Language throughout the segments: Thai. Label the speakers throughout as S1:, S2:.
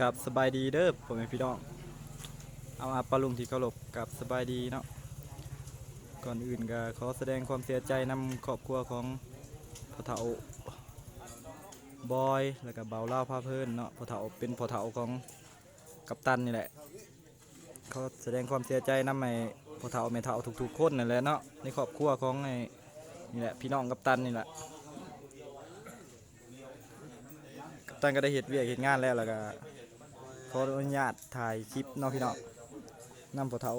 S1: กับสบายดีเด้อผมเป็นพี่น้อง เอาอาปลาลุงที่เคารพกับสบายดีเนาะก่อนอื่นก็ขอแสดงความเสียใจนำครอบครัวของพ่อเฒ่าบอยแล้วก็เบาเล่าพาเพิ่นเนาะพ่อเฒ่าเป็นพ่อเฒ่าของกัปตันนี่แหละเขาแสดงความเสียใจนำให้พ่อเฒ่าแม่เฒ่าทุกๆคนนั่นแหละเนาะในครอบครัวของไอ้นี่แหละพี่น้องกัปตันนี่แหละกัปตันก็ได้เห็ดเวียกเห็ดงานแล้วแล้วก็ ขออนุญาตถ่ายคลิปเนาะพี่น้องนำพอเทา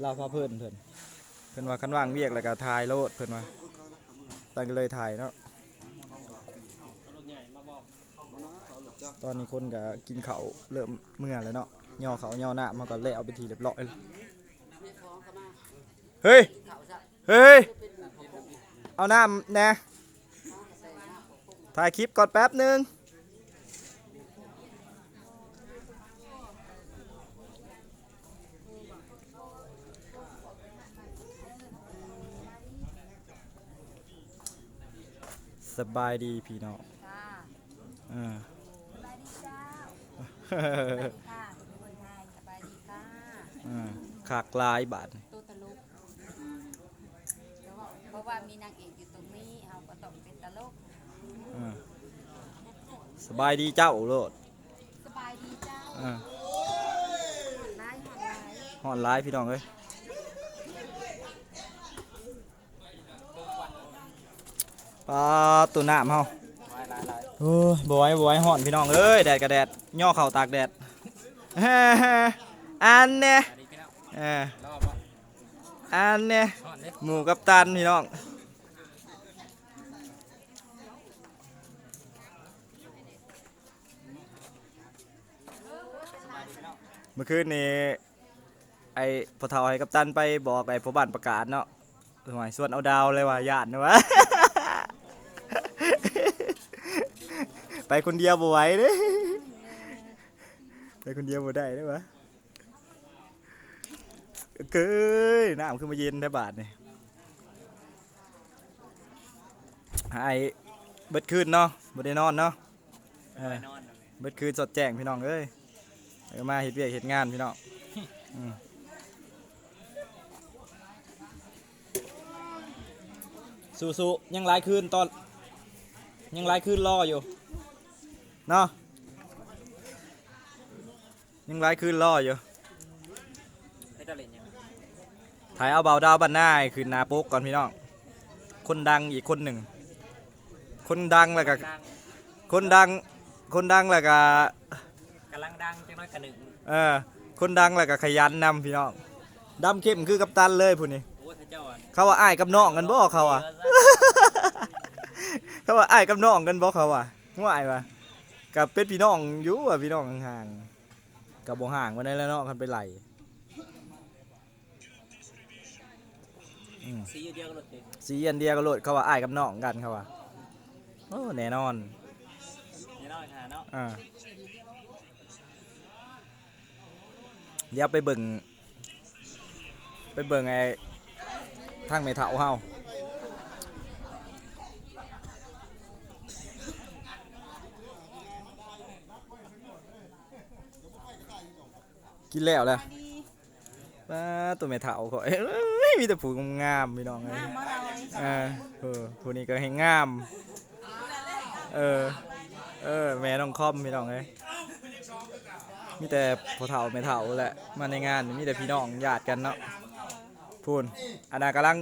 S1: เล่าพาเพื่อนเพิ่นเพิ่นว่าคันว่างเวียกแล้วก็ถ่ายโลดเพิ่นว่าตันก็เลยถ่ายเนาะตอนนี้คนก็กินเขาเริ่มเมื่อแล้วเนาะย่อเขาย่อหน้ามันก็เละเอาไปทีเรียบร้อยแล้วเฮ้ยเฮ้ยเอาหน้ำแน่ถ่ายคลิปก่อนแป๊บหนึง สบายดีพี่น้อง
S2: จ้า
S1: อ่า
S2: สบายดีจ้าสบายดีค่ะคุณคนไทยสบายดีค่ะ
S1: อ่าขากลายบาทนี่
S2: ตัวตลกเพราะว่าเพราะว่ามีนางเอกอยู่ตรงนี้เราก็ต้องเป็นตลก
S1: อ่าสบายดีเจ้าโลด
S2: สบายดีเจ้า
S1: อ่า
S2: ร้ายหอดร้าย
S1: ห่อนร้ายพี่น้องเอ้ย ปลาตัวน้ำเฮาโอ้ยบอยบอยห่อนพี่น้องเอ้ยแดดกระแดดย่อเข่าตากแดดอันเนี่ยอันเนี่ยหมูกับตันพี่น้องเมื่อคืนนี้ไอ้พอเทาให้กัปตันไปบอกไอ้พ่อบ้านประกาศเนาะสมัยส่วนเอาดาวเลยว่าญาตินะวะ ไปคนเดียวบ่ไหวเด้ไปคนเดียวบ่ได้เด้อวะเกยน้ำขึ้นมาเย็นได้บาทนี่ไอ้เบิดคืนเนาะบ่ได้นอนเนาะเออเบิดคืนสดแจ้งพี่น้องเอ้ยเออมาเห็ดเวียกเห็ดงานพี่น้องอืมสู้ๆยังหลายคืนตอนยังหลายคืนรออยู่ เนาะยังหลายคืนรออยู่
S3: ให้ตะเล่นยัง
S1: ถ่ายเอาเบาดาวบันหน้าให้คืนหนาปุ๊กก่อนพี่น้องคนดังอีกคนหนึ่ง คนดังแล้วก็
S3: ดัง
S1: คนดังคนดังแล้วก็
S3: กำลังดังจังน้อยกระหนึ่ง
S1: เออคนดังแล้วก็ขยันนำพี่น้องดำเข้มคือกัปตันเลยผู้นี้
S3: โอ้ยพระเจ้าอะ
S1: เขาว่าอ้ายกับน้องกันบ่เขาอะเขาว่าอ้ายกับน้องกันบ่เขาอะว่าอ้ายวะ กับเป็นพี่น้องอยู่อะพี่น้องห่างๆกับบ่ห่างวันนั้นแล้วเนาะคันไปไหลอืม
S3: สีเดียวกันหมดเลย
S1: สีอันเดียวก็โลดเขาว่าอ้ายกับน้องกันเขาว่าโอ้แน่นอน
S3: นี่น้อยค่ะเนาะ
S1: อ่าเดี๋ยวไปเบิ่งไปเบิ่งไอ้ทางเมถาเฮา กินแล้วแหละป้าตัวเมถาเขาเอ้ยมีแต่ผูงามๆพี่น้องเอ้ย
S2: มาเรา
S1: เออเออผู้นี้ก็ให้งาม เออ เออ แม่น้องคอมพี่น้องเอ้ยมีแต่พ่อเฒ่าแม่เฒ่าแหละ มาในงานมีแต่พี่น้องญาติกันเนาะพูนอันนั้นกำลัง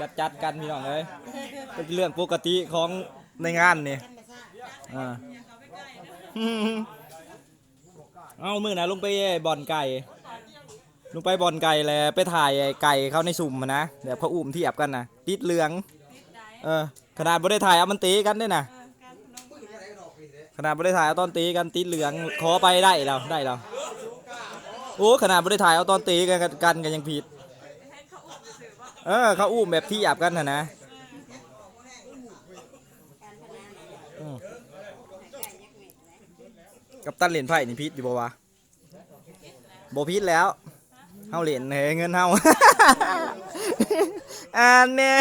S1: จัดจัดๆกันพี่น้องเอ้ยเป็นเรื่องปกติของในงานนี่อ่า เอามือนะลงไปบ่อนไก่ ลงไปบ่อนไก่แล้วไปถ่ายไก่เขาในสุ่มอะนะแบบเขาอุ้มเทียบกันนะติดเหลือง เออขนาดบ่ได้ถ่ายเอามันตีกันด้วยนะขนาดบ่ได้ถ่ายเอาตอนตีกันติดเหลืองขอไปได้แล้วได้แล้วโอ้ขนาดบ่ได้ถ่ายเอาตอนตีกันกันกันยังผิด เออเขาอุ้มแบบทียบกันนะนะอืม กับตันเหรียญไพ่นี่พิษอยู่บ่วะบ่พิษแล้วเฮาเหรียญเฮ้ยเงินเฮาอันเนี้ย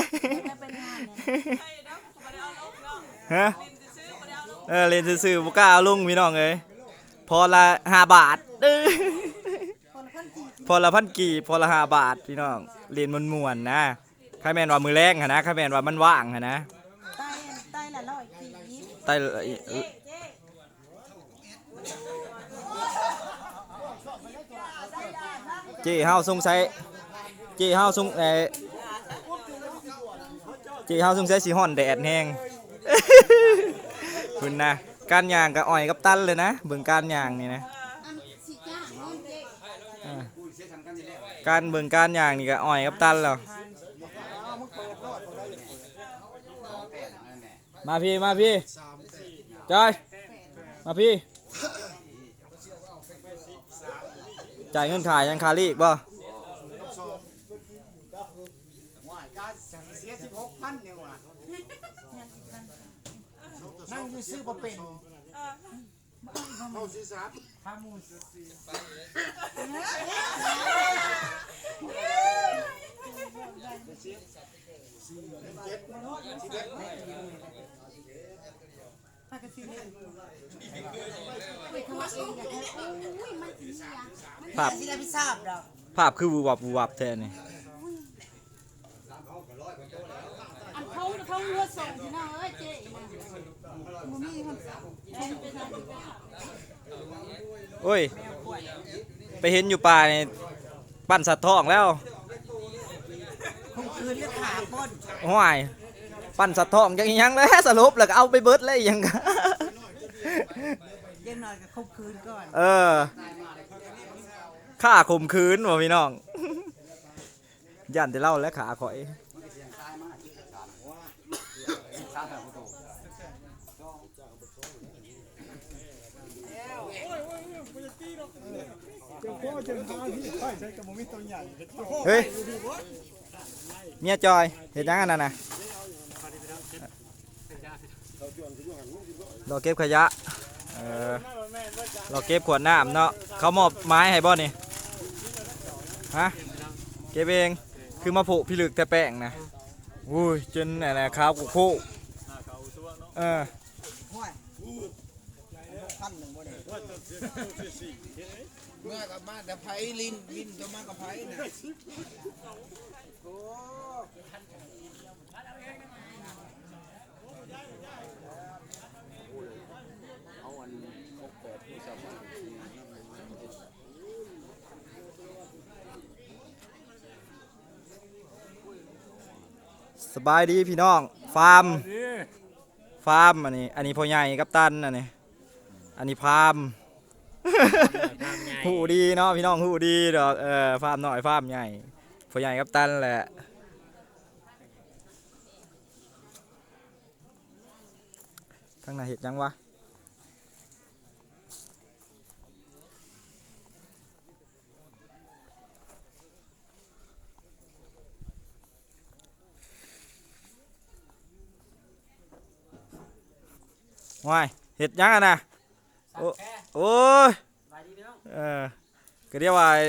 S2: เป็นงานเนี่ย
S1: ฮะเออเรียนซื่อๆบุกล้าเอาลุงพี่น้องเอ้ยพอละห้าบาทเด้อพอละพันกีบพอละห้าบาทพี่น้องเรียนมวนๆนะใครแม่นว่ามือแรงหะนะใครแม่นว่ามันว่างหะนะ
S4: ใต้ใต้ละร้อยกีบ
S1: ใต้ เจ้เฮาสงสัยเจ้เฮาสงเอ่อเจ้เฮาสงสัยสิฮ้อนแดดแฮงคุณนะการย่างกับอ้อยกับตันเลยนะเบิ่งการย่างนี่นะ
S2: อันสิจ้างเงินเด็ก
S1: อ่าการเบิ่งการย่างนี่ก็อ้อยกับตันแล้วมาพี่มาพี่จอยมาพี่ จ่ายเงินขายยังคารีอีกบ่
S5: นั่งอยู่ซื้อบ่เป็น
S1: ภาพ
S4: สิรับผิดชอบ ดอก
S1: ภาพคือวูวับวูวับแท้นี่
S2: อันเขาเขาเลือดส่งที่น้าเอ้ยเจ๊นะบ่มีคนชงไปทางนี้
S1: โอ้ย ไปเห็นอยู่ป่านี่ปั้นสัตว์ทองแล้ว
S4: คงคืนก็ขาป้น
S1: ห้วยปั้นสัตว์ทองยังอีหยังแล้วสรุปแล้วก็เอาไปเบิดเลยอีหยัง
S4: เยังน้อยก็คงคืนก่อน
S1: เออ ข้าข่มขืนว่ะพี่น้องยันจะเล่าและขาข่อยเฮ้ยเมียจอยเห็นยังอันนั้นน่ะเราเก็บขยะ เออเราเก็บขวดน้ำเนาะ เขามอบไม้ให้บ่นี่ ฮะเก็บเองคือมาผูกพี่ลึกแต่แป้งนะอุ้ยจนอะไรขาวกุกคู่เออ
S4: ห้วยพันหนึ่งบ่ได้
S5: เมื่อกับมาแต่ไผลินลินก็มากับไผนะ
S1: สบายดีพี่น้อง ฟาร์ม ฟาร์มอันนี้ อันนี้พ่อใหญ่กับตันอันนี้ อันนี้ฟาร์มหูดีเนาะพี่น้องหูดีดอกเออฟาร์มน้อยฟาร์มใหญ่พ่อใหญ่กับตันแหละข้างในเห็ดยังวะ ว้ายเห็ดยังอะนะโอ้โอ้ยเออก็เรียกว่าไอ้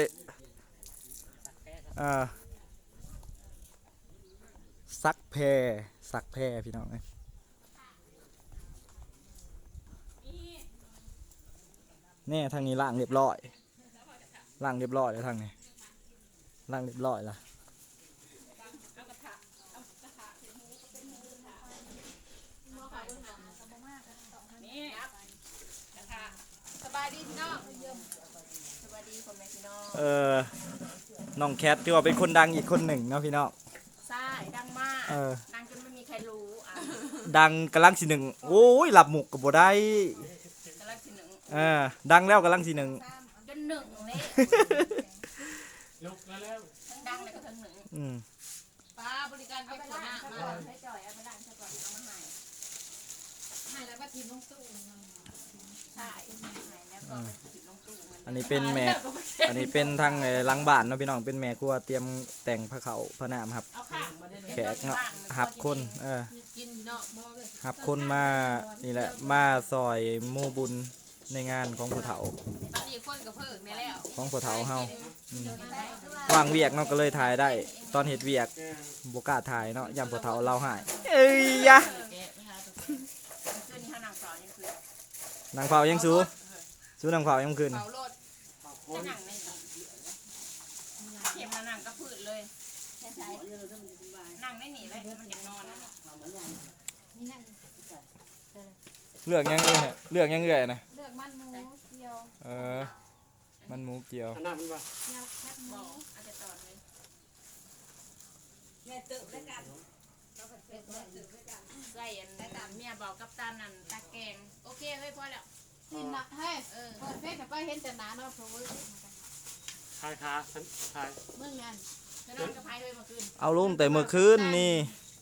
S1: เออซักแพรซักแพรพี่น้องเอ้ยแนี่ทางนี้ล่างเรียบร้อยล่างเรียบร้อยแล้วทางนี้ล่างเรียบร้อยละ
S2: สบายดีพี่น้องสบายดีพ่อแม่พี่น้อง
S1: เออน้องแคทที่ว่าเป็นคนดังอีกคนหนึ่งเนาะพี่น้อง
S2: ใช่ดังมาก
S1: เออ
S2: ดังจนไม่มีใครรู้อะ
S1: ดังกำลังสีหนึ่งโอ้ยหลับหมุกกับบ่ได้
S2: กำลังที่หนึ่ง
S1: เออดังแล้วกำลังสีหนึ่ง
S2: จนหนึ่งเลยดังเลยก็ทั้งหนึ่ง
S1: อืม
S2: ป้าบริการเก็บขวดน้ำมาให้จ่อยเอาไปล้างซะก่อนเอามาให้ให้แล้วก็ทิ้งลงตู้ใช่ ให้แล้วก็ทิ้งลงตู้มัน
S1: อันนี้เป็นแม่ อันนี้เป็นทางเอ่อหลังบ้านเนาะพี่น้องเป็นแม่ครัวเตรียมแต่งพระเขาพระนามครับ
S2: เอาข้างมาเลย
S1: แขกเนาะหับคนเออ
S2: กินเนาะบ่เลย
S1: หับคนมานี่แหละมาซอยหมู่บุญในงานของผู้เฒ่า
S2: ตอนนี้คนกับเพิ่งนี่แล้ว
S1: ของผู้เฒ่าเฮาอืมว่างเวียกเนาะก็เลยถ่ายได้ ตอนเฮ็ดเวียกบ่กล้าถ่ายเนาะยามผู้เฒ่าเราหายเอ้ยยะ
S2: เพื่อนนี่เขานั่งสอนยังคือ
S1: นางเฝ้ายังสู สู้นังเผายังคืน
S2: เผาโลดจะหนังในนี่เข็มมาหนังก็พืดเลยนั่งไม่หนีเลยมันอยากนอนนะ
S1: เลือกยังเอ้ยเลือกยังเอ้ยนะ
S6: เลือกมันหมูเกียว
S1: เออ มันหมูเกียว
S6: เกียวแคบห
S2: บ
S6: มู
S2: อกอาจจะตอดเลยใส่อันนั้นเมียบอกกับตานั่นตาแกงโอเคเฮ้ยพอแล้ว
S6: กินละเฮ้ย
S2: เออ
S6: เปิดเฟซแต่ก็เห็นแต่หนาเนาะเพราะว่า
S7: ทายขาฉันทาย
S6: มึงงาน
S2: จะนอนกับไพ่เลยเมื่อคืน
S1: เอาลงแต่เมื่อคืนนี่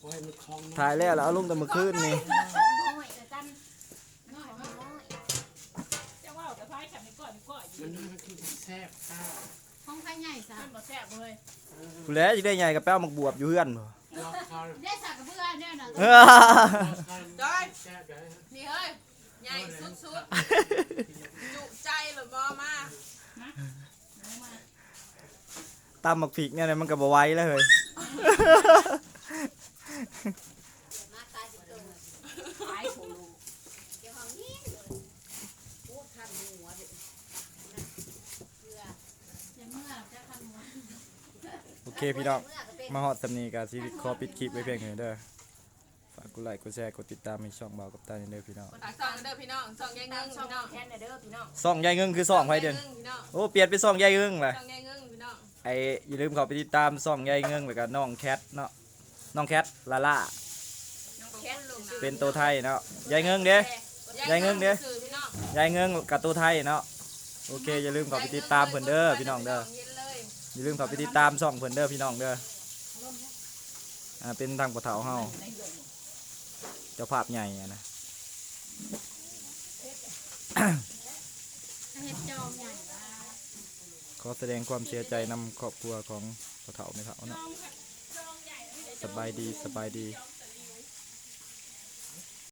S7: โอ้ยมันคลอง
S1: ถ่ายแล้วแล้วเอาลงแต่เมื่อคืนนี่
S2: น้อยแต่กัน
S6: น้อยมาก
S2: น้อยจะว่ากับไพ่กับในก่อนในก่อน
S7: มันน่ากินแซ่บข้าว
S6: ห้องไผ่ใหญ่จ้ะ
S2: มันบ่แซ่บเลย
S1: ผู้แล้วจะได้ใหญ่กับแป้วมักบวบอยู่เฮือนบ่
S7: รอข้าว
S6: ได้สักกับเพื่อนเนี่ยนะ
S1: เออ
S5: ได้
S7: แซ่บเลย
S2: นี่เฮ้ย ใหญ่สุดๆ จุใจหรือบ่มา
S1: ตำหมักผิกเนี่ยนะมันก็บ่ไหว้แล้วเฮ้ย
S2: โผล่
S6: อย่างเมื่อจะทำหมู
S1: โอเคพี่น้อง มาฮอดสำนีกาชีวิตขอปิดคลิปไว้เพียงเท่านี้เด้อ กกดไลค์กดแชร์กดติดตามให้ช่องเบากับตาเด้อพี่น้อง
S2: ฝากซองเด้อพี่น้องซองยายเงิงพี่น้องแค่เด้อพี่น้อง
S1: ซ่องยายเงิงคือซ่องไผเด่น
S2: พี่น้อง
S1: โอ้เปลี่ยนเป็นซ่องยายเงิงล่ะ
S2: ซองยายเงิงพี่น้อง
S1: ไออย่าลืมเข้าไปติดตามซ่องยายเงิงแล้วก็น้องแคทเนาะน้องแคทลาล่า
S2: น้องแค่ลุงนะ
S1: เป็นตัวไทยเนาะยายเงิงเด้ยายเงิงเด้
S2: พี่น้อง
S1: ยายเงิงกับตัวไทยเนาะโอเคอย่าลืมเข้าไปติดตามเพิ่นเด้อพี่น้องเด้อ
S2: ย็นเลย
S1: อย่าลืมเข้าไปติดตามช่องเพิ่นเด้อพี่น้องเด้อ อ่า เป็นทางปะเถาเฮา เจ้าภาพใหญ่อะนะ
S6: เห็ดจอมใหญ่ละ
S1: ขอแสดงความเสียใจนำครอบครัวของปะเถาไม่เถาเนาะสบายดีสบายดี
S2: จ